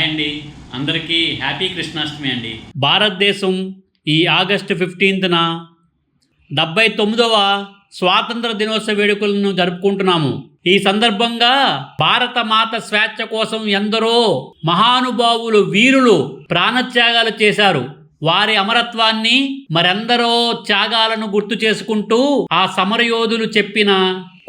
Hi అండి. అందరికీ happy Krishnashtami అండి. భారతదేశం ఈ ఆగస్టు ఫిఫ్టీన్త్న డెబ్బై తొమ్మిదవ స్వాతంత్ర దినోత్సవ వేడుకలను జరుపుకుంటున్నాము. ఈ సందర్భంగా భారత మాత స్వేచ్ఛ కోసం ఎందరో మహానుభావులు వీరులు ప్రాణత్యాగాలు చేశారు. వారి అమరత్వాన్ని మరెందరో త్యాగాలను గుర్తు చేసుకుంటూ ఆ సమరయోధులు చెప్పిన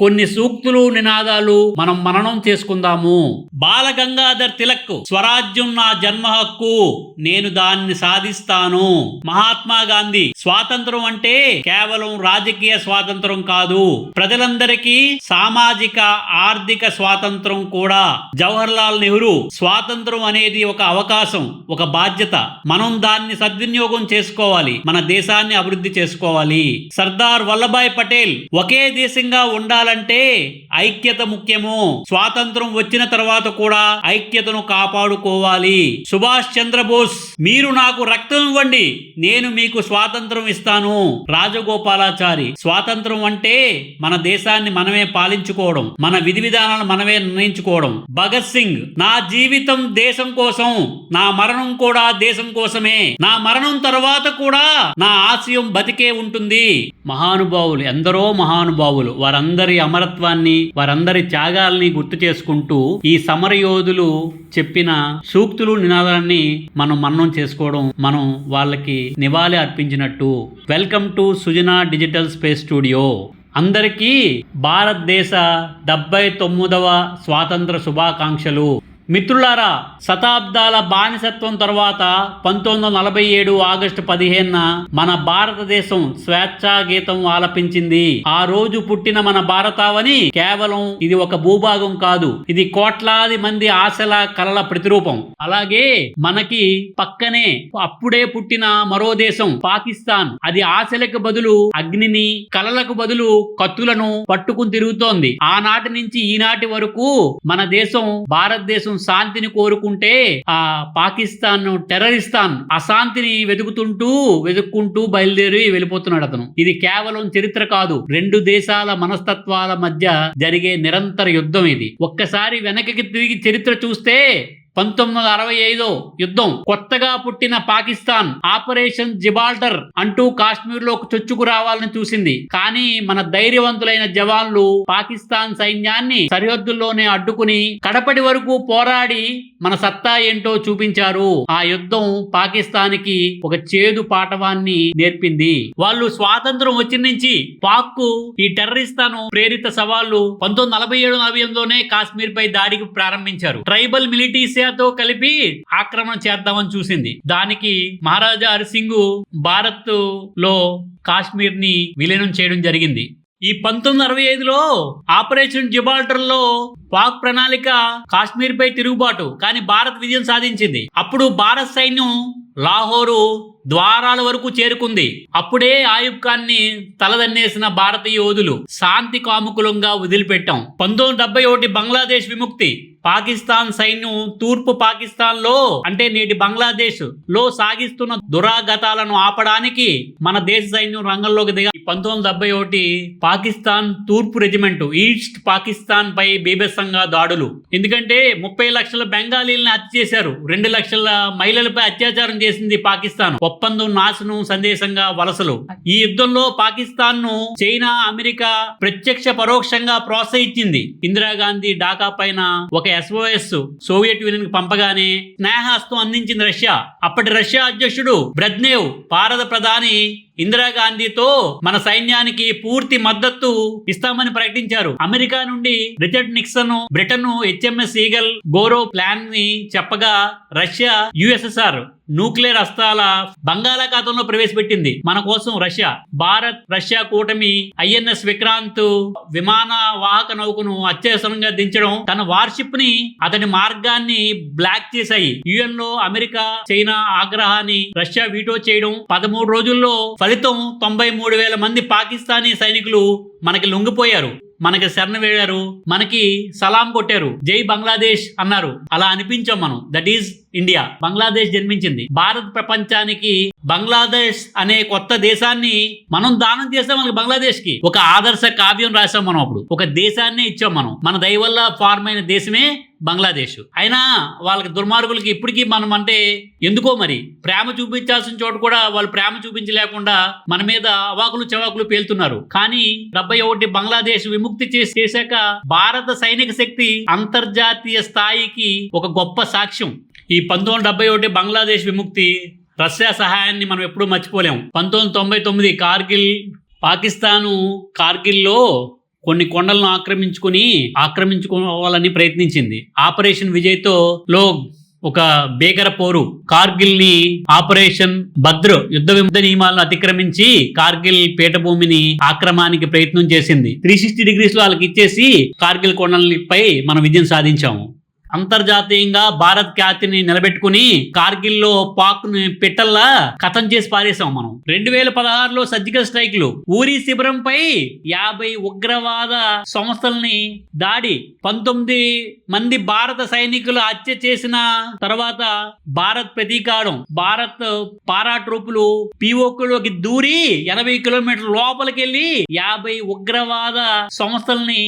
కొన్ని సూక్తులు నినాదాలు మనం మననం చేసుకుందాము. బాలగంగాధర్ తిలక్ స్వరాజ్యం నా జన్మ హక్కు నేను దాన్ని సాధిస్తాను. మహాత్మా గాంధీ స్వాతంత్రం అంటే కేవలం రాజకీయ స్వాతంత్రం కాదు ప్రజలందరికీ సామాజిక ఆర్థిక స్వాతంత్రం కూడా. జవహర్ లాల్ నెహ్రూ స్వాతంత్రం అనేది ఒక అవకాశం ఒక బాధ్యత. మనం దాన్ని సద్వినియోగం చేసుకోవాలి మన దేశాన్ని అభివృద్ధి చేసుకోవాలి. సర్దార్ వల్లభాయ్ పటేల్ ఒకే దేశంగా ఉండాలంటే ఐక్యత ముఖ్యము. స్వాతంత్రం వచ్చిన తర్వాత కూడా ఐక్యతను కాపాడుకోవాలి. సుభాష్ చంద్రబోస్ మీరు నాకు రక్తం ఇవ్వండి. నేను మీకు స్వాతంత్రం ఇస్తాను. రాజగోపాలాచారి స్వాతంత్రం అంటే మన దేశాన్ని మనమే పాలించుకోవడం. మన విధి విధానాలు మనమే నిర్ణయించుకోవడం. భగత్ సింగ్ నా జీవితం దేశం కోసం నా మరణం కూడా దేశం కోసమే. నా మరణం తర్వాత కూడా నా ఆశయం బతికే ఉంటుంది. మహానుభావులు ఎందరో మహానుభావులు వారందరి అమరత్వాన్ని వారందరి త్యాగాల్ని గుర్తు చేసుకుంటూ ఈ సమరయోధులు చెప్పిన సూక్తులు నినాదాన్ని మనం మన్నం చేసుకోవడం మనం వాళ్ళకి నివాళి అర్పించినట్టు. Welcome to Sujana digital space studio. అందరికీ భారతదేశ డెబ్బై తొమ్మిదవ స్వాతంత్ర శుభాకాంక్షలు. మిత్రులారా శతాబ్దాల బానిసత్వం తర్వాత పంతొమ్మిది వందల నలభై ఏడు ఆగస్టు పదిహేనున మన భారతదేశం స్వేచ్ఛా గీతం ఆలపించింది. ఆ రోజు పుట్టిన మన భారతావని కేవలం ఇది ఒక భూభాగం కాదు ఇది కోట్లాది మంది ఆశల కలల ప్రతిరూపం. అలాగే మనకి పక్కనే అప్పుడే పుట్టిన మరో దేశం పాకిస్తాన్. అది ఆశలకు బదులు అగ్నిని కలలకు బదులు కత్తులను పట్టుకుని తిరుగుతోంది. ఆనాటి నుంచి ఈనాటి వరకు మన దేశం భారతదేశం శాంతిని కోరుకుంటే ఆ పాకిస్తాన్ టెర్రరిస్తాన్ అశాంతిని వెతుకుతుంటూ వెతుక్కుంటూ బయలుదేరి వెళ్ళిపోతున్నాడు అతను. ఇది కేవలం చరిత్ర కాదు రెండు దేశాల మనస్తత్వాల మధ్య జరిగే నిరంతర యుద్ధం ఇది. ఒక్కసారి వెనక్కి తిరిగి చరిత్ర చూస్తే పంతొమ్మిది వందల అరవై ఐదో యుద్ధం కొత్తగా పుట్టిన పాకిస్తాన్ ఆపరేషన్ జిబాల్టర్ అంటూ కాశ్మీర్లో చొచ్చుకు రావాలని చూసింది. కానీ మన ధైర్యవంతులైన జవాన్లు పాకిస్తాన్ సైన్యాన్ని సరిహద్దుల్లోనే అడ్డుకుని కడపటి వరకు పోరాడి మన సత్తా ఏంటో చూపించారు. ఆ యుద్ధం పాకిస్తాన్కి ఒక చేదు పాఠవాన్ని నేర్పింది. వాళ్ళు స్వాతంత్రం వచ్చిన నుంచి పాక్ ఈ టెర్రరిస్తాను ప్రేరిత సవాళ్ళు పంతొమ్మిది నలభై ఏడు నలభై ఎనిమిదిలోనే కాశ్మీర్ పై దాడికి ప్రారంభించారు. ట్రైబల్ రష్యాతో కలిపి ఆక్రమణ చేద్దామని చూసింది. దానికి మహారాజా హరిసింగ్ భారత్లో కాశ్మీర్ని విలీనం చేయడం జరిగింది. ఈ పంతొమ్మిది అరవై ఐదులో ఆపరేషన్ జిబాల్టర్లో పాక్ ప్రణాళిక కాశ్మీర్ పై తిరుగుబాటు కానీ భారత్ విజయం సాధించింది. అప్పుడు భారత్ సైన్యం లాహోరు ద్వారాల వరకు చేరుకుంది. అప్పుడే ఆయుబ్ ఖాన్ని తలదన్నేసిన భారతీయ యోధులు శాంతి కాముకులంగా వదిలిపెట్టాం. పంతొమ్మిది డెబ్బై ఒకటి బంగ్లాదేశ్ విముక్తి. పాకిస్తాన్ సైన్యం తూర్పు పాకిస్తాన్లో అంటే నేటి బంగ్లాదేశ్లో సాగిస్తున్న దురాగతాలను ఆపడానికి మన దేశ సైన్యం రంగంలోకి దిగా. పంతొమ్మిది డెబ్బై ఒకటి పాకిస్తాన్ తూర్పు రెజిమెంట్ ఈస్ట్ పాకిస్తాన్ పై బీభత్సంగా దాడులు. ఎందుకంటే ముప్పై లక్షల బెంగాలీలను హత్య చేశారు. రెండు లక్షల మహిళలపై అత్యాచారం చేసింది పాకిస్తాన్. ఒప్పందం నాశనం సందేశంగా వలసలు. ఈ యుద్ధంలో పాకిస్తాన్ను చైనా అమెరికా ప్రత్యక్ష పరోక్షంగా ప్రోత్సహించింది. ఇందిరాగాంధీ ఢాకా పైన ఒక ఎస్ఓఎస్ సోవియట్ యూనియన్కి పంపగానే స్నేహాస్తం అందించింది రష్యా. అప్పటి రష్యా అధ్యక్షుడు బ్రజ్నేవ్ భారత ప్రధాని ఇందిరాగాంధీతో మన సైన్యానికి పూర్తి మద్దతు ఇస్తామని ప్రకటించారు. అమెరికా నుండి Richard Nixon Britain HMS Eagle గోరో ప్లాన్ని చెప్పగా రష్యా యుఎస్ఎస్ఆర్ న్యూక్లియర్ అస్త్రాల బంగాళాఖాతంలో ప్రవేశపెట్టింది. మన కోసం రష్యా భారత్ రష్యా కూటమి ఐఎన్ఎస్ విక్రాంత్ విమాన వాహక నౌకను అత్యవసరంగా దించడం తన వార్షిప్ని అతని మార్గాన్ని బ్లాక్ చేశాయి. యుఎన్లో అమెరికా చైనా ఆగ్రహాన్ని రష్యా వీటో చేయడం పదమూడు రోజుల్లో ఫలితం తొంభై మూడు వేల మంది పాకిస్తానీ సైనికులు మనకి లొంగిపోయారు మనకి శరణ వేడారు మనకి సలాం కొట్టారు. జై బంగ్లాదేశ్ అన్నారు. అలా అనిపించాం మనం. దట్ ఈజ్ ఇండియా బంగ్లాదేశ్ జన్మించింది. భారత్ ప్రపంచానికి బంగ్లాదేశ్ అనే కొత్త దేశాన్ని మనం దానం చేసాం మనకి బంగ్లాదేశ్కి ఒక ఆదర్శ కావ్యం రాసాం మనం అప్పుడు. ఒక దేశాన్ని ఇచ్చాం మనం. మన దయవల్ల ఫార్మ్ అయిన దేశమే బంగ్లాదేశ్. అయినా వాళ్ళకి దుర్మార్గులకి ఇప్పటికీ మనం అంటే ఎందుకో మరి? ప్రేమ చూపించాల్సిన చోట కూడా వాళ్ళు ప్రేమ చూపించలేకుండా మన మీద అవాకులు చవాకులు పేలుతున్నారు. కానీ డెబ్బై ఒకటి బంగ్లాదేశ్ విముక్తి చేసి చేశాక భారత సైనిక శక్తి అంతర్జాతీయ స్థాయికి ఒక గొప్ప సాక్ష్యం. ఈ పంతొమ్మిది డెబ్బై ఒకటి బంగ్లాదేశ్ విముక్తి రష్యా సహాయాన్ని మనం ఎప్పుడూ మర్చిపోలేము పంతొమ్మిది తొంభై తొమ్మిది కార్గిల్ పాకిస్తాను కార్గిల్లో కొన్ని కొండలను ఆక్రమించుకుని ఆక్రమించుకోవాలని ప్రయత్నించింది. ఆపరేషన్ విజయ్తో లో ఒక భీకర పోరు. కార్గిల్ని ఆపరేషన్ భద్ర యుద్ధ యుద్ధ నియమాలను అతిక్రమించి కార్గిల్ పీఠభూమిని ఆక్రమానికి ప్రయత్నం చేసింది. త్రీ సిక్స్టీ డిగ్రీస్లో వాళ్ళకి ఇచ్చేసి కార్గిల్ కొండలపై మనం విజయం సాధించాము. అంతర్జాతీయంగా భారత్ ఖ్యాతిని నిలబెట్టుకుని కార్గిల్లో పాక్ని పిట్టల్లా కథం చేసి పారేసాం మనం. రెండు వేల పదహారులో సర్జికల్ స్ట్రైక్లు. ఊరి శిబిరంపై యాభై ఉగ్రవాద సంస్థల్ని దాడి. పంతొమ్మిది మంది భారత సైనికులు హత్య చేసిన తర్వాత భారత్ ప్రతీకారం. భారత్ పారాట్రూపులు పిఓకులోకి దూరి ఎనభై కిలోమీటర్ల లోపలికి వెళ్ళి యాభై ఉగ్రవాద సంస్థల్ని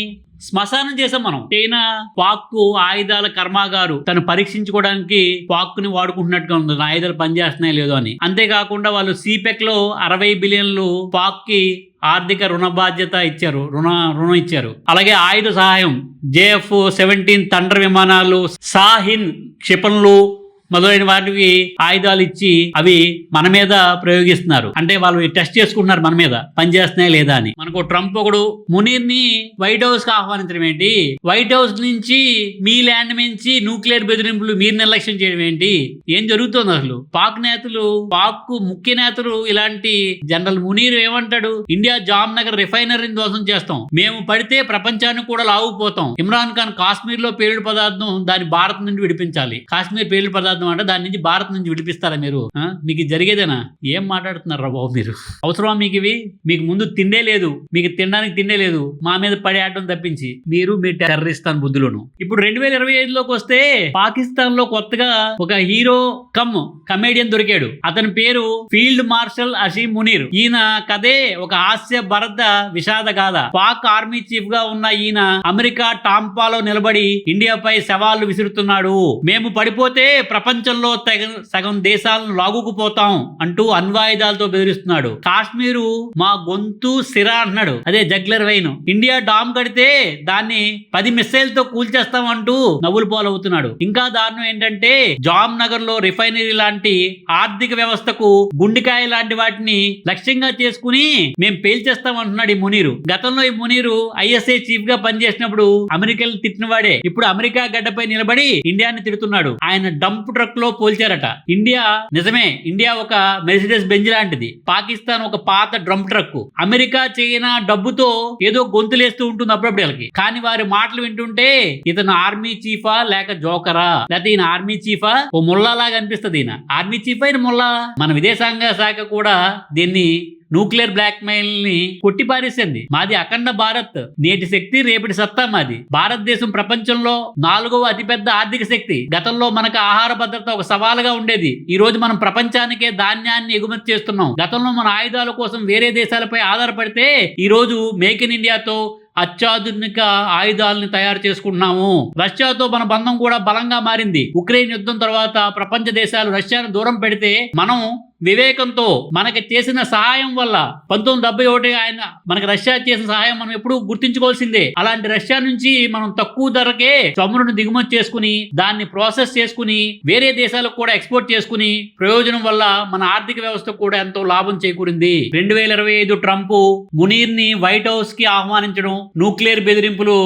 శ్మశానం చేసాం మనం. చైనా పాక్ ఆయుధాల కర్మాగారు తను పరీక్షించుకోవడానికి పాక్ని వాడుకుంటున్నట్టుగా ఉంది. ఆయుధాలు పనిచేస్తున్నాయి లేదో అని. అంతేకాకుండా వాళ్ళు సిపెక్లో అరవై బిలియన్లు పాక్కి ఆర్థిక రుణ బాధ్యత ఇచ్చారు. రుణ రుణం ఇచ్చారు. అలాగే ఆయుధ సహాయం జేఎఫ్ సెవెంటీన్ తండ్ర విమానాలు సాహిన్ క్షిపణులు మొదలైన వాటికి ఆయుధాలు ఇచ్చి అవి మన మీద ప్రయోగిస్తున్నారు. అంటే వాళ్ళు టెస్ట్ చేసుకుంటున్నారు మన మీద. పనిచేస్తున్నాయా లేదా అని. మనకు ట్రంప్ ఒకడు మునీర్ని వైట్ హౌస్కి ఆహ్వానించడం ఏంటి? వైట్ హౌస్ నుంచి మీ ల్యాండ్ నుంచి న్యూక్లియర్ బెదిరింపులు మీరు నిర్లక్ష్యం చేయడం ఏంటి? ఏం జరుగుతోంది అసలు? పాక్ నేతలు పాక్ ముఖ్య నేతలు ఇలాంటి జనరల్ మునీర్ ఏమంటాడు? ఇండియా జామ్ నగర్ రిఫైనరీని ధ్వంసం చేస్తాం. మేము పడితే ప్రపంచానికి కూడా లావుపోతాం ఇమ్రాన్ ఖాన్ కాశ్మీర్లో పేలుడు పదార్థం దాని భారత్ నుండి విడిపించాలి. కాశ్మీర్ పేలుడు పదార్థం అంటే దాని నుంచి భారత్ నుంచి విడిపిస్తారా మీరు? మీకు జరిగేదేనా? ఏం మాట్లాడుతున్నారా బాబు మీరు? అవసరమా మీకు ఇవి? మీకు ముందు తిండే లేదు. మీకు తినడానికి తిండే లేదు. మా మీద పడే తప్పించి మీరు మీ టెర్రరిస్తాన్ బుద్ధులను. ఇప్పుడు రెండు వేల ఇరవై ఐదులోకి వస్తే పాకిస్తాన్లో కొత్తగా ఒక హీరో కమ్ కమేడియన్ దొరికాడు. అతని పేరు ఫీల్డ్ మార్షల్ అషీం మునీర్. ఈయన కథే ఒక హాస్య భరత విషాద గాథ. పాక్ ఆర్మీ చీఫ్గా ఉన్న ఈయన అమెరికా టాంపాలో నిలబడి ఇండియాపై సవాళ్ళు విసురుతున్నాడు. మేము పడిపోతే ప్రపంచ ప్రపంచంలో తెగ- సగం దేశాలను లాగుకుపోతాం అంటూ అణ్వాయుధాలతో బెదిరిస్తున్నాడు. కాశ్మీరు మా గొంతు సిరా అంటున్నాడు. అదే జగ్లర్ వైన్. ఇండియా డామ్ కడితే దాన్ని పది మిస్సైల్తో కూల్చేస్తాం అంటూ నవ్వులు పాలవుతున్నాడు. ఇంకా దారుణం ఏంటంటే జామ్ నగర్లో రిఫైనరీ లాంటి ఆర్థిక వ్యవస్థకు గుండెకాయ లాంటి వాటిని లక్ష్యంగా చేసుకుని మేము పేల్చేస్తాం అంటున్నాడు ఈ మునీరు. గతంలో ఈ మునీరు ఐఎస్ఐ చీఫ్గా పనిచేసినప్పుడు అమెరికన్ తిట్టిన వాడే ఇప్పుడు అమెరికా గడ్డపై నిలబడి ఇండియాని తిడుతున్నాడు. ఆయన డంప్ ట్రక్లో పోల్చారట. ఇండియా నిజమే ఇండియా ఒక మెర్సిడెస్ బెంజ్ లాంటిది. పాకిస్తాన్ ఒక పాత డ్రమ్ ట్రక్ అమెరికా చైనా డబ్బుతో ఏదో గొంతులేస్తూ ఉంటుంది అప్పుడప్పుడు వీళ్ళకి. కానీ వారి మాటలు వింటుంటే ఇతను ఆర్మీ చీఫా లేక జోకరా? లేకపోతే ఈయన ఆర్మీ చీఫా? ఓ ముల్లా లాగా అనిపిస్తుంది ఈయన. ఆర్మీ చీఫ్ అయిన ముల్లా మన విదేశాంగ శాఖ కూడా దీన్ని న్యూక్లియర్ బ్లాక్ మెయిల్ని కొట్టిపారేసింది. మాది అఖండ భారత్. నేటి శక్తి రేపటి సత్తా మాది. భారతదేశం ప్రపంచంలో నాలుగవ అతిపెద్ద ఆర్థిక శక్తి. గతంలో మనకు ఆహార భద్రత ఒక సవాలుగా ఉండేది. ఈ రోజు మనం ప్రపంచానికే ధాన్యాన్ని ఎగుమతి చేస్తున్నాం. గతంలో మన ఆయుధాల కోసం వేరే దేశాలపై ఆధారపడితే ఈ రోజు మేక్ ఇన్ ఇండియాతో అత్యాధునిక ఆయుధాలను తయారు చేసుకుంటున్నాము. రష్యాతో మన బంధం కూడా బలంగా మారింది. ఉక్రెయిన్ యుద్ధం తర్వాత ప్రపంచ దేశాలు రష్యాను దూరం పెడితే మనం వివేకంతో మనకి చేసిన సహాయం వల్ల పంతొమ్మిది డెబ్బై ఒకటి ఆయన మనకి రష్యా చేసిన సహాయం మనం ఎప్పుడు గుర్తించుకోవాల్సిందే. అలాంటి రష్యా నుంచి మనం తక్కువ ధరకే చమురును దిగుమతి చేసుకుని దాన్ని ప్రాసెస్ చేసుకుని వేరే దేశాలకు కూడా ఎక్స్పోర్ట్ చేసుకుని ప్రయోజనం వల్ల మన ఆర్థిక వ్యవస్థ కూడా ఎంతో లాభం చేకూరింది. రెండు వేల ఇరవై ఐదు ట్రంప్ మునీర్ని వైట్ హౌస్కి ఆహ్వానించడం న్యూక్లియర్ బెదిరింపులు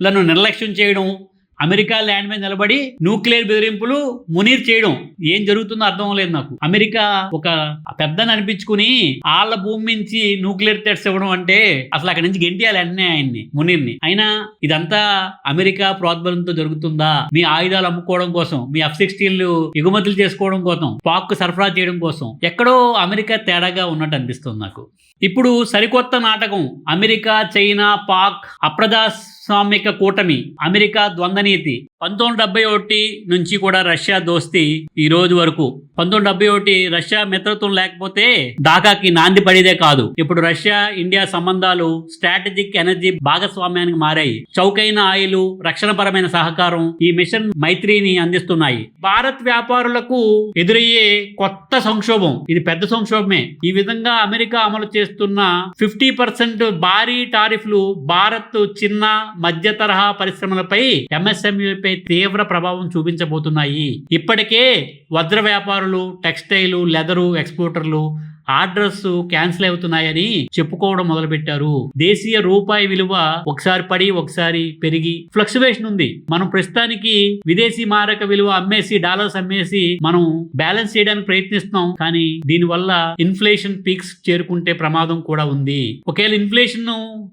లను నిర్లక్ష్యం చేయడం అమెరికా ల్యాండ్ మీద నిలబడి న్యూక్లియర్ బెదిరింపులు మునీర్ చేయడం ఏం జరుగుతుందో అర్థం లేదు నాకు. అమెరికా ఒక పెద్దని అనిపించుకుని వాళ్ళ భూమి నుంచి న్యూక్లియర్ థ్రెట్స్ ఇవ్వడం అంటే అసలు అక్కడి నుంచి గెంటియాలి అన్నీ ఆయన్ని మునీర్ని. అయినా ఇదంతా అమెరికా ప్రోద్బలంతో జరుగుతుందా? మీ ఆయుధాలు అమ్ముకోవడం కోసం మీ ఎఫ్ సిక్స్టీన్లు ఎగుమతులు చేసుకోవడం కోసం పాక్ సరఫరా చేయడం కోసం ఎక్కడో అమెరికా తేడాగా ఉన్నట్టు అనిపిస్తుంది నాకు. ఇప్పుడు సరికొత్త నాటకం అమెరికా చైనా పాక్ అప్రజాస్వామిక కూటమి అమెరికా ద్వంద్వనీతి. పంతొమ్మిది డెబ్బై ఒకటి నుంచి కూడా రష్యా దోస్తి ఈ రోజు వరకు. పంతొమ్మిది డెబ్బై ఒకటి రష్యా మిత్రత్వం లేకపోతే ఢాకాకి నాంది పడేదే కాదు. ఇప్పుడు రష్యా ఇండియా సంబంధాలు స్ట్రాటజిక్ ఎనర్జీ భాగస్వామ్యానికి మారాయి. చౌకైన ఆయిల్ రక్షణపరమైన సహకారం ఈ మిషన్ మైత్రిని అందిస్తున్నాయి. భారత్ వ్యాపారులకు ఎదురయ్యే కొత్త సంక్షోభం ఇది పెద్ద సంక్షోభమే. ఈ విధంగా అమెరికా అమలు చేస్తున్న ఫిఫ్టీ పర్సెంట్ భారీ టారిఫ్లు భారత్ చిన్న మధ్య తరహా పరిశ్రమలపై ఎంఎస్ఎంఈలపై తీవ్ర ప్రభావం చూపించబోతున్నాయి. ఇప్పటికే వజ్ర వ్యాపారులు టెక్స్టైలు లెదరు ఎక్స్పోర్టర్లు ఆర్డర్స్ క్యాన్సిల్ అవుతున్నాయని చెప్పుకోవడం మొదలుపెట్టారు. దేశీయ రూపాయి విలువ ఒకసారి పడి ఒకసారి పెరిగి ఫ్లక్చువేషన్ ఉంది. మనం ప్రస్తుతానికి విదేశీ మారక విలువ అమ్మేసి డాలర్స్ అమ్మేసి మనం బ్యాలెన్స్ చేయడానికి ప్రయత్నిస్తున్నాం. కానీ దీనివల్ల ఇన్ఫ్లేషన్ పీక్స్ చేరుకుంటే ప్రమాదం కూడా ఉంది. ఒకవేళ ఇన్ఫ్లేషన్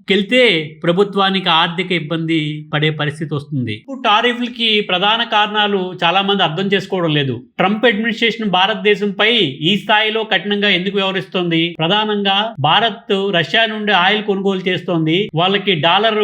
కెళ్తే ప్రభుత్వానికి ఆర్థిక ఇబ్బంది పడే పరిస్థితి వస్తుంది. టారిఫ్లకి ప్రధాన కారణాలు చాలా మంది అర్థం చేసుకోవడం లేదు. ట్రంప్ అడ్మినిస్ట్రేషన్ భారతదేశంపై ఈ స్థాయిలో కఠినంగా ఎందుకు వ్యవహరిస్తుంది. ప్రధానంగా భారత్ రష్యా నుండి ఆయిల్ కొనుగోలు చేస్తోంది. వాళ్ళకి డాలర్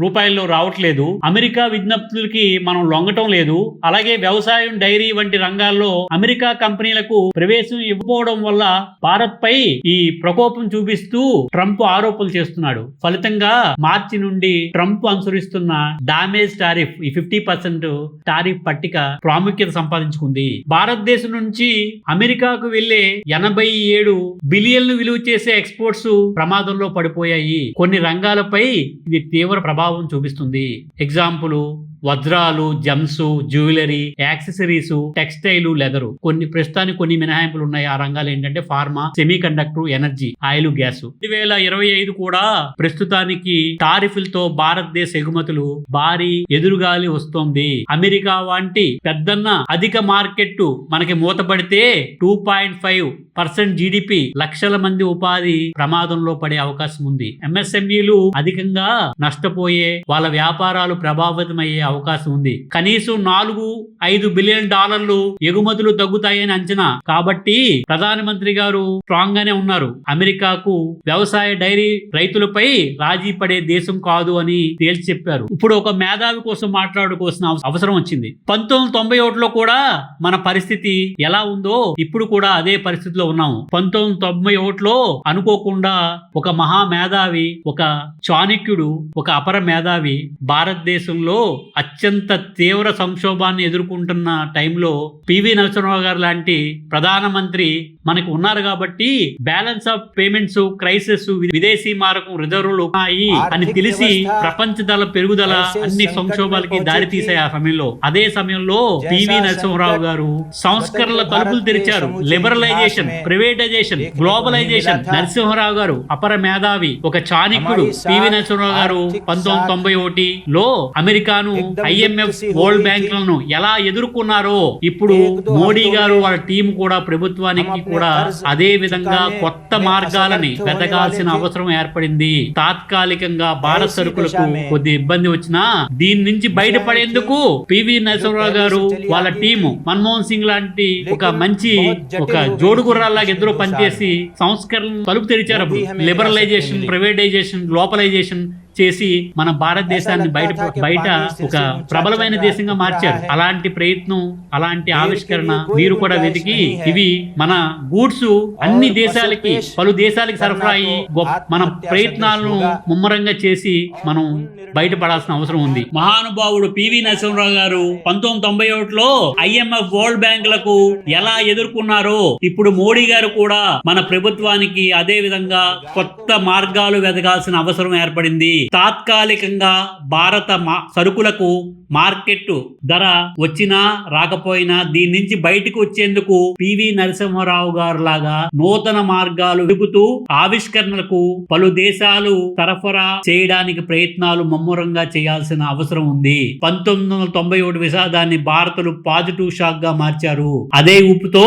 రూపాయల్లో రావట్లేదు. అమెరికా విజ్ఞప్తులకి మనం లొంగటం లేదు. అలాగే వ్యవసాయం డైరీ వంటి రంగాల్లో అమెరికా కంపెనీలకు ప్రవేశం ఇవ్వకపోవడం వల్ల భారత్ పై ఈ ప్రకోపం చూపిస్తూ ట్రంప్ ఆరోపణలు చేస్తున్నాడు. ఫలితంగా మార్చి నుండి ట్రంప్ అనుసరిస్తున్న డామేజ్ టారిఫ్ ఈ ఫిఫ్టీ పర్సెంట్ టారిఫ్ పట్టిక ప్రాముఖ్యత సంపాదించుకుంది. భారతదేశం నుంచి అమెరికాకు వెళ్ళే ఎనభై ఏడు బిలియన్లు విలువ చేసే ఎక్స్పోర్ట్స్ ప్రమాదంలో పడిపోయాయి. కొన్ని రంగాలపై ఇది తీవ్ర ప్రభావం చూపిస్తుంది. ఎగ్జాంపుల్ వజ్రాలు gems jewellery accessories textile leather. కొన్ని ప్రస్తుతానికి కొన్ని మినహాయింపులు ఉన్నాయి. ఆ రంగాలు ఏంటంటే pharma semi conductor energy oil gas. రెండు వేల ఇరవై ఐదు కూడా ప్రస్తుతానికి టారిఫ్లతో భారతదేశ ఎగుమతులు భారీ ఎదురుగాలి వస్తోంది. అమెరికా వంటి పెద్దన్న అధిక మార్కెట్ మనకి మూతపడితే two point five percent GDP లక్షల మంది ఉపాధి ప్రమాదంలో పడే అవకాశం ఉంది. ఎంఎస్ఎంఈలు అధికంగా నష్టపోయే వాళ్ళ వ్యాపారాలు ప్రభావితమయ్యే అవకాశం ఉంది. కనీసం నాలుగు ఐదు బిలియన్ డాలర్లు ఎగుమతులు తగ్గుతాయని అంచనా. కాబట్టి ప్రధానమంత్రి గారు స్ట్రాంగ్ గానే ఉన్నారు. అమెరికాకు వ్యవసాయ డైరీ రైతులపై రాజీ పడే దేశం కాదు అని తేల్చి చెప్పారు. ఇప్పుడు ఒక మేధావి కోసం మాట్లాడుకోవాల్సిన అవసరం వచ్చింది. పంతొమ్మిది తొంభై ఒకటిలో కూడా మన పరిస్థితి ఎలా ఉందో ఇప్పుడు కూడా అదే పరిస్థితిలో ఉన్నాము. పంతొమ్మిది తొంభై ఒకటిలో అనుకోకుండా ఒక మహా మేధావి ఒక చాణక్యుడు ఒక అపర మేధావి భారతదేశంలో అత్యంత తీవ్ర సంక్షోభాన్ని ఎదుర్కొంటున్న టైంలో పివి నరసింహరావు గారు లాంటి ప్రధానమంత్రి మనకు ఉన్నారు కాబట్టి బ్యాలెన్స్ ఆఫ్ పేమెంట్స్ క్రైసిస్ విదేశీ మారకం రిజర్వులు ఉన్నాయి అని తెలిసి ప్రపంచ దళ పెరుగుదల అన్ని సంక్షోభాలకి దారి తీసాయి ఆ సమయంలో. అదే సమయంలో పివి నరసింహరావు గారు సంస్కరణల తలుపులు తెరిచారు. Liberalisation privatisation globalisation. నరసింహరావు గారు అపర మేధావి ఒక చాణక్యుడు పివి నరసింహరావు గారు పంతొమ్మిది తొంభై ఒకటి లో అమెరికాను ఐఎంఎఫ్ వరల్డ్ బ్యాంకులను ఎలా ఎదుర్కొన్నారో ఇప్పుడు మోడీ గారు వాళ్ళ టీం కూడా ప్రభుత్వానికి కూడా అదే విధంగా కొత్త మార్గాలని వెతకాల్సిన అవసరం ఏర్పడింది. తాత్కాలికంగా భారత సరుకులకు కొద్ది ఇబ్బంది వచ్చినా దీని నుంచి బయటపడేందుకు పివి నరసింహరావు గారు వాళ్ళ టీము మన్మోహన్ సింగ్ లాంటి ఒక మంచి ఒక జోడు గుర్రాల్లాగా ఇద్దరు పనిచేసి సంస్కరణ తలుపు తెరిచారు లిబరలైజేషన్ ప్రైవేటైజేషన్ గ్లోబలైజేషన్ చేసి మన భారతదేశాన్ని బయట బయట ఒక ప్రబలమైన దేశంగా మార్చారు. అలాంటి ప్రయత్నం అలాంటి ఆవిష్కరణ మీరు కూడా వెతికి ఇవి మన గూడ్స్ అన్ని దేశాలకి పలు దేశాలకి సరఫరా అయ్యి మన ప్రయత్నాలను ముమ్మరంగా చేసి మనం బయటపడాల్సిన అవసరం ఉంది. మహానుభావుడు పివి నరసింహరావు గారు పంతొమ్మిది తొంభై ఒకటిలో ఐఎంఎఫ్ వరల్డ్ బ్యాంకులకు ఎలా ఎదుర్కొన్నారో ఇప్పుడు మోడీ గారు కూడా మన ప్రభుత్వానికి అదే విధంగా కొత్త మార్గాలు వెతకాల్సిన అవసరం ఏర్పడింది. తాత్కాలికంగా భారత మా- సరుకులకు మార్కెట్ ధర వచ్చినా రాకపోయినా దీని నుంచి బయటకు వచ్చేందుకు పివి నరసింహారావు గారు లాగా నూతన మార్గాలు వెతుకుతూ ఆవిష్కరణలకు పలు దేశాలు సరఫరా చేయడానికి ప్రయత్నాలు ముమ్మరంగా చేయాల్సిన అవసరం ఉంది. పంతొమ్మిది వందల తొంభై ఒకటి విషాదాన్ని భారతలు పాజిటివ్ షాక్గా మార్చారు. అదే ఊపుతో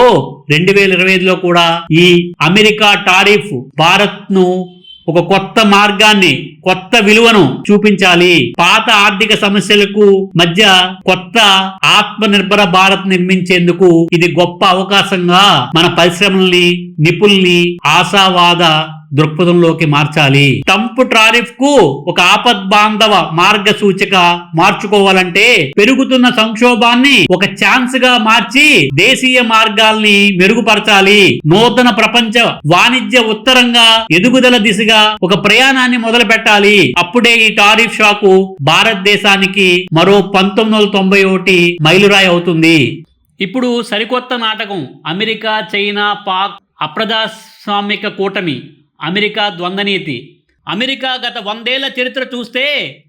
రెండు వేల ఇరవై ఐదులో కూడా ఈ అమెరికా టారిఫ్ భారత్ను ఒక కొత్త మార్గాన్ని కొత్త విలువను చూపించాలి. పాత ఆర్థిక సమస్యలకు మధ్య కొత్త ఆత్మ నిర్భర భారత్ నిర్మించేందుకు ఇది గొప్ప అవకాశంగా మన పరిశ్రమల్ని నిపుణుల్ని ఆశావాద దృక్పథంలోకి మార్చాలి. ట్రంప్ టారిఫ్కు ఒక ఆపద్ బాంధవ మార్గ సూచిక మార్చుకోవాలంటే పెరుగుతున్న సంక్షోభాన్ని ఒక ఛాన్స్గా మార్చి దేశీయ మార్గాల్ని మెరుగుపరచాలి. నూతన ప్రపంచ వాణిజ్య ఉత్తరంగా ఎదుగుదల దిశగా ఒక ప్రయాణాన్ని మొదలు పెట్టాలి అప్పుడే ఈ టారిఫ్ షాకు భారతదేశానికి మరో పంతొమ్మిది వందల తొంభై ఒకటి మైలురాయి అవుతుంది. ఇప్పుడు సరికొత్త నాటకం అమెరికా చైనా పాక్ అప్రజాస్వామిక కూటమి అమెరికా ద్వంద్వనీతి అమెరికా గత వందేళ్ళ చరిత్ర చూస్తే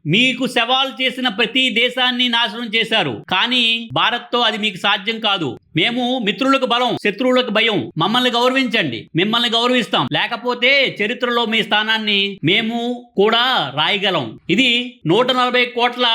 మీకు సవాల్ చేసిన ప్రతి దేశాన్ని నాశనం చేశారు. కానీ భారత్తో అది మీకు సాధ్యం కాదు. మేము మిత్రులకు బలం శత్రువులకు భయం. మమ్మల్ని గౌరవించండి. మిమ్మల్ని గౌరవిస్తాం. లేకపోతే చరిత్రలో మీ స్థానాన్ని మేము కూడా రాయగలం. ఇది నూట నలభై కోట్ల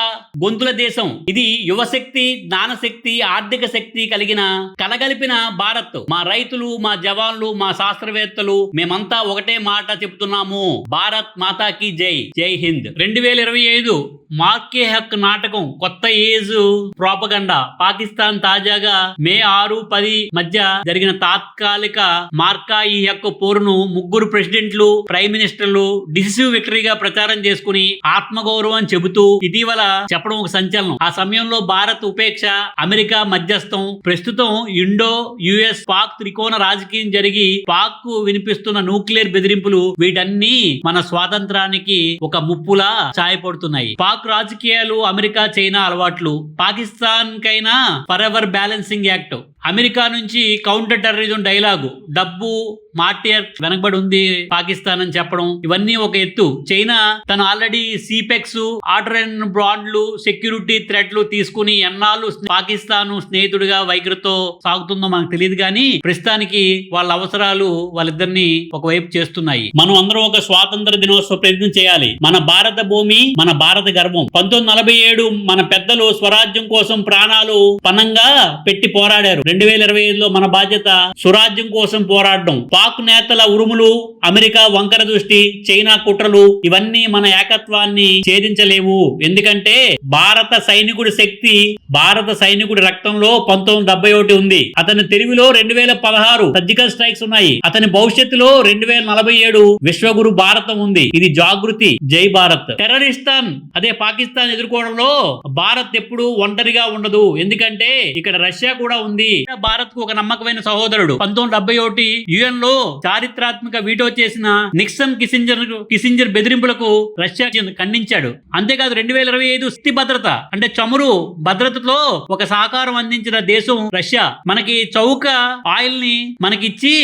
గొంతుల దేశం. ఇది యువశక్తి జ్ఞానశక్తి ఆర్థిక శక్తి కలిగిన కలగలిపిన భారత్. మా రైతులు మా జవాన్లు మా శాస్త్రవేత్తలు మేమంతా ఒకటే మాట చెప్తున్నాము. భారత్ మాతాకి జై జై హింద్. రెండు వేల ఇరవై ఐదు మార్కే హక్ నాటకం కొత్త ఏజ్ ప్రోపగండా పాకిస్తాన్ తాజాగా మే ఆరు పది మధ్య జరిగిన తాత్కాలిక మార్కా ఈ హక్ పోరును ముగ్గురు ప్రెసిడెంట్లు ప్రైమ్ మినిస్టర్లు డిసిసివ్ విక్టరీగా ప్రచారం చేసుకుని ఆత్మగౌరవం చెబుతూ ఇటీవల చెప్పడం ఒక సంచలనం. ఆ సమయంలో భారత్ ఉపేక్ష అమెరికా మధ్యస్థం ప్రస్తుతం ఇండో యుఎస్ పాక్ త్రికోణ రాజకీయం జరిగి పాక్కు వినిపిస్తున్న న్యూక్లియర్ బెదిరింపులు వీటన్ని మన స్వా స్వాతంత్రానికి ఒక ముప్పులా సాయపడుతున్నాయి పాక్ రాజకీయాలు అమెరికా చైనా అలవాట్లు పాకిస్తాన్ కైనా for ever balancing act America నుంచి కౌంటర్ టెర్రరిజం డైలాగు డబ్బు మార్టియర్ వెనకబడి ఉంది పాకిస్తాన్ అని చెప్పడం ఇవన్నీ ఒక ఎత్తు. చైనా తను ఆల్రెడీ సిపెక్స్ ఆర్డర్ అండ్ బ్రాండ్లు సెక్యూరిటీ థ్రెట్లు తీసుకుని ఎన్నాళ్ళు పాకిస్తాన్ స్నేహితుడిగా వైఖరితో సాగుతుందో మనకు తెలియదు కానీ ప్రస్తుతానికి వాళ్ళ అవసరాలు వాళ్ళిద్దరిని ఒకవైపు చేస్తున్నాయి. మనం అందరం ఒక స్వాతంత్ర దినోత్సవ ప్రయత్నం చేయాలి. మన భారత భూమి మన భారత గర్వం. పంతొమ్మిది నలభై ఏడు మన పెద్దలు స్వరాజ్యం కోసం ప్రాణాలు పనంగా పెట్టి పోరాడారు. రెండు వేల ఇరవై ఐదులో మన బాధ్యత స్వరాజ్యం కోసం పోరాడడం. పాక్ నేతల ఉరుములు అమెరికా వంకర దృష్టి చైనా కుట్రలు ఇవన్నీ మన ఏకత్వాన్ని ఛేదించలేవు. ఎందుకంటే భారత సైనికుడి శక్తి భారత సైనికుడి రక్తంలో పంతొమ్మిది డెబ్బై ఒకటి ఉంది. అతని తెలివిలో రెండు వేల పదహారు సర్జికల్ స్ట్రైక్స్ ఉన్నాయి. అతని భవిష్యత్తులో రెండు వేల నలభై ఏడు విశ్వగురు భారతం ఉంది. ఇది జాగృతి. జై భారత్. టెర్రరిస్తాన్ అదే పాకిస్తాన్ ఎదుర్కోవడంలో భారత్ ఎప్పుడు ఒంటరిగా ఉండదు. ఎందుకంటే ఇక్కడ రష్యా కూడా ఉంది. భారత్కు ఒక నమ్మకమైన సహోదరుడు. పంతొమ్మిది డెబ్బై ఒకటి యుఎన్లో చారిత్రాత్మక వీటో చేసిన నిక్సన్ కిసింజర్ కిసింజర్ బెదిరింపులకు రష్యా ఖండించాడు. అంతేకాదు రెండు వేల ఇరవై ఐదు స్థితి భద్రత అంటే చమురు భద్రతలో ఒక సహకారం అందించిన దేశం రష్యా. మనకి చౌక ఆయిల్ని మనకిచ్చి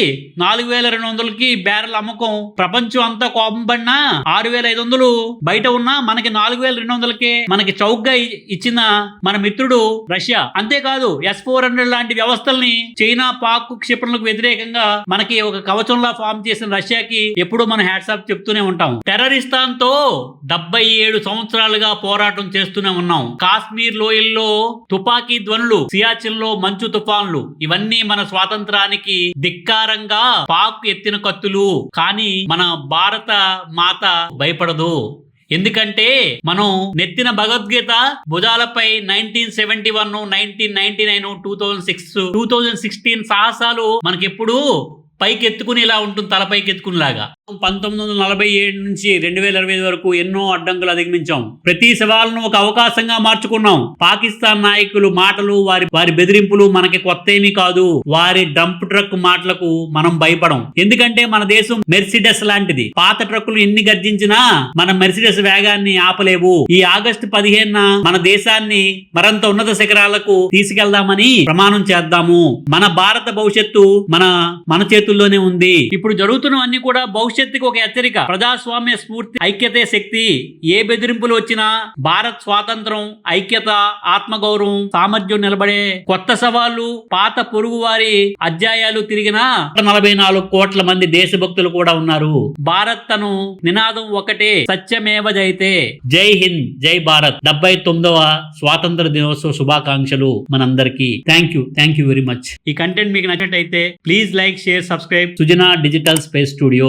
నాలుగు వేల రెండు వందలకి బ్యారెల్ అమ్మకం ప్రపంచం అంతా కోపం పడినా ఆరు వేల ఐదు వందలు బయట ఉన్నా మనకి నాలుగు వేల రెండు వందలకే మనకి చౌకగా ఇచ్చిన మన మిత్రుడు రష్యా. అంతేకాదు ఎస్ ఫోర్ హండ్రెడ్ లాంటి వ్యవస్థల్ని చైనా పాక్ క్షిపణులకు వ్యతిరేకంగా మనకి ఒక కవచంలా ఫామ్ చేసిన రష్యాకి ఎప్పుడూ మనం హ్యాట్సాప్ చెప్తూనే ఉంటాం. టెర్రరిస్తాన్తో డెబ్బై ఏడు సంవత్సరాలుగా పోరాటం చేస్తూనే ఉన్నాం. కాశ్మీర్ లోయల్లో తుపాకీ ధ్వనులు సియాచిన్లో మంచు తుఫాన్లు ఇవన్నీ మన స్వాతంత్రానికి ధిక్కారంగా పాక్ ఎత్తిన కత్తులు. కానీ మన భారత మాత భయపడదు. ఎందుకంటే మనం నెత్తిన భగవద్గీత భుజాలపై nineteen seventy one nineteen ninety nine two thousand six two thousand sixteen సాహసాలు మనకెప్పుడు పైకి ఎత్తుకుని ఇలా ఉంటుంది తల పైకి ఎత్తుకునేలాగా పంతొమ్మిది వందల నలభై ఏడు నుంచి రెండు వేల ఇరవై ఐదు వరకు ఎన్నో అడ్డంకులు అధిగమించాం. ప్రతి సవాలును ఒక అవకాశంగా మార్చుకున్నాం. పాకిస్తాన్ నాయకులు మాటలు వారి వారి బెదిరింపులు మనకి కొత్త ఏమీ కాదు. వారి డంప్ ట్రక్ మాటలకు మనం భయపడం. ఎందుకంటే మన దేశం మెర్సిడెస్ లాంటిది. పాత ట్రక్కులు ఎన్ని గర్జించినా మన మెర్సిడెస్ వేగాన్ని ఆపలేవు. ఈ ఆగస్టు పదిహేనున మన దేశాన్ని మరంత ఉన్నత శిఖరాలకు తీసుకెళ్దామని ప్రమాణం చేద్దాము. మన భారత భవిష్యత్తు మన మన చేతుల్లోనే ఉంది. ఇప్పుడు జరుగుతున్నవన్నీ కూడా భవిష్యత్తుకు ఒక హెచ్చరిక. ప్రజాస్వామ్య స్ఫూర్తి ఐక్యతే శక్తి. ఏ బెదిరింపులు వచ్చినా భారత్ స్వాతంత్రం ఐక్యత ఆత్మగౌరవం సామర్థ్యం నిలబడే కొత్త సవాళ్ళు పాత పొరుగు వారి అధ్యాయాలు తిరిగిన నలభై నాలుగు కోట్ల మంది దేశభక్తులు కూడా ఉన్నారు. భారత్ తను నినాదం ఒకటే సత్యమేవ జైతే జై హింద్ జై భారత్. డెబ్బై తొమ్మిదవ స్వాతంత్ర దినోత్సవ శుభాకాంక్షలు మనందరికీ. Thank you thank you very much. ఈ కంటెంట్ మీకు నచ్చినట్టయితే please like share subscribe. Sujana digital space studio.